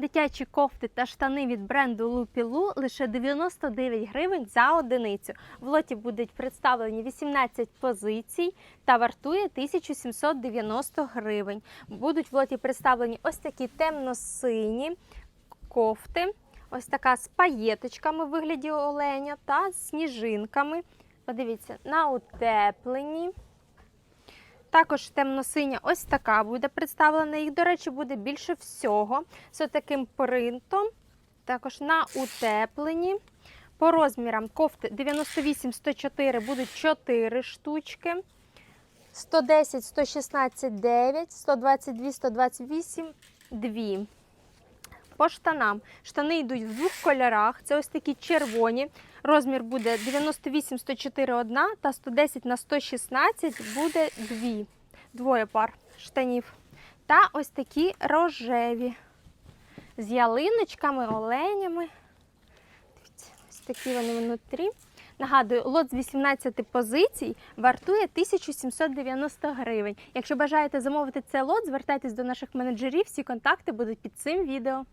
Дитячі кофти та штани від бренду Лупілу лише 99 гривень за одиницю. В лоті будуть представлені 18 позицій та вартує 1790 гривень. Будуть в лоті представлені ось такі темно-сині кофти, ось така з паєточками в вигляді оленя та сніжинками. Подивіться, на утепленні. Також темно-синя ось така буде представлена. Їх, до речі, буде більше всього. З таким принтом. Також на утепленні. По розмірам кофти 98-104 будуть 4 штучки. 110, 116, 9, 122, 128, 2. По штанам. Штани йдуть в двох кольорах. Це ось такі червоні. Розмір буде 98, 104 одна та 110 на 116 буде дві. Двоє пар штанів. Та ось такі рожеві. З ялиночками, оленями. Дивіться, ось такі вони внутрі. Нагадую, лот з 18 позицій вартує 1790 гривень. Якщо бажаєте замовити цей лот, звертайтесь до наших менеджерів. Всі контакти будуть під цим відео.